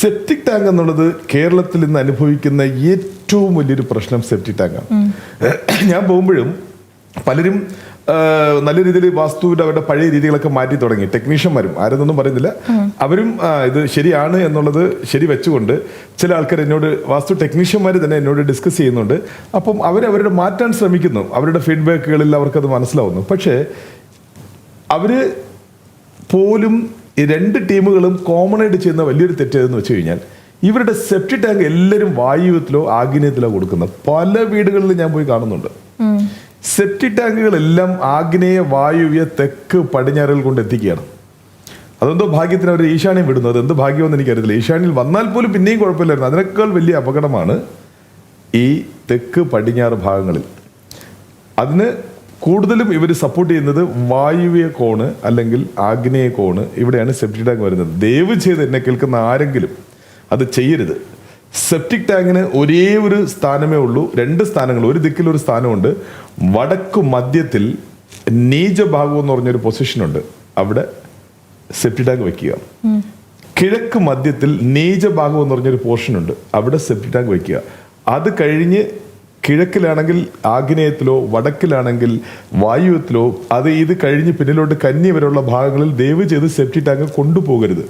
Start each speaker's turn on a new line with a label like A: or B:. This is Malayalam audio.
A: സെപ്റ്റിക് ടാങ്ക് എന്നുള്ളത് കേരളത്തിൽ ഇന്ന് അനുഭവിക്കുന്ന ഏറ്റവും വലിയൊരു പ്രശ്നം സെപ്റ്റിക് ടാങ്കാണ് ഞാൻ പോകുമ്പോഴും പലരും നല്ല രീതിയിൽ വാസ്തുവിന്റെ അവരുടെ പഴയ രീതികളൊക്കെ മാറ്റി തുടങ്ങി. ടെക്നീഷ്യന്മാരും ആരെന്നൊന്നും പറയുന്നില്ല. അവരും ഇത് ശരിയാണ് എന്നുള്ളത് ശരി വെച്ചുകൊണ്ട് ചില ആൾക്കാർ എന്നോട് വാസ്തു ടെക്നീഷ്യന്മാർ തന്നെ എന്നോട് ഡിസ്കസ് ചെയ്യുന്നുണ്ട്. അപ്പം അവരവരുടെ മാറ്റാൻ ശ്രമിക്കുന്നു. അവരുടെ ഫീഡ്ബാക്കുകളിൽ അവർക്കത് മനസ്സിലാവുന്നു. പക്ഷേ അവർ പോലും ഈ രണ്ട് ടീമുകളും കോമൺ ആയിട്ട് ചെയ്യുന്ന വലിയൊരു തെറ്റേതെന്ന് വെച്ച് കഴിഞ്ഞാൽ ഇവരുടെ സെപ്റ്റി ടാങ്ക് എല്ലാവരും വായുവത്തിലോ ആഗ്നേയത്തിലോ കൊടുക്കുന്നത് പല വീടുകളിലും ഞാൻ പോയി കാണുന്നുണ്ട്. സെപ്റ്റി ടാങ്കുകളെല്ലാം ആഗ്നേയ വായുവ്യ തെക്ക് പടിഞ്ഞാറുകൾ കൊണ്ട് എത്തിക്കുകയാണ്. അതെന്തോ ഭാഗ്യത്തിന് അവർ ഈശാന്യം വിടുന്നത്. എന്ത് ഭാഗ്യമെന്ന് എനിക്കറിയത്തില്ല. ഈശാനിയിൽ വന്നാൽ പോലും പിന്നെയും കുഴപ്പമില്ലായിരുന്നു. അതിനേക്കാൾ വലിയ അപകടമാണ് ഈ തെക്ക് പടിഞ്ഞാറ് ഭാഗങ്ങളിൽ. അതിന് കൂടുതലും ഇവർ സപ്പോർട്ട് ചെയ്യുന്നത് വായുവ്യ കോണ് അല്ലെങ്കിൽ ആഗ്നേയ കോണ്. ഇവിടെയാണ് സെപ്റ്റിക് ടാങ്ക് വരുന്നത്. ദയവ് ചെയ്ത് എന്നെ കേൾക്കുന്ന ആരെങ്കിലും അത് ചെയ്യരുത്. സെപ്റ്റിക് ടാങ്കിന് ഒരേ ഒരു സ്ഥാനമേ ഉള്ളൂ. രണ്ട് സ്ഥാനങ്ങൾ. ഒരു ദിക്കിൽ ഒരു സ്ഥാനമുണ്ട്. വടക്ക് മധ്യത്തിൽ നീചഭാഗം എന്ന് പറഞ്ഞൊരു പൊസിഷനുണ്ട് അവിടെ സെപ്റ്റിക് ടാങ്ക് വെക്കുക കിഴക്ക് മധ്യത്തിൽ നീചഭാഗം എന്ന് പറഞ്ഞൊരു പോർഷനുണ്ട് അവിടെ സെപ്റ്റിക് ടാങ്ക് വെക്കുക അത് കഴിഞ്ഞ് കിഴക്കിലാണെങ്കിൽ ആഗ്നേയത്തിലോ വടക്കിലാണെങ്കിൽ വായുവത്തിലോ അത് ഇത് കഴിഞ്ഞ് പിന്നിലോട്ട് കന്നി വരെയുള്ള ഭാഗങ്ങളിൽ ദയവ് ചെയ്ത് സെപ്റ്റി ടാങ്ക് കൊണ്ടുപോകരുത്.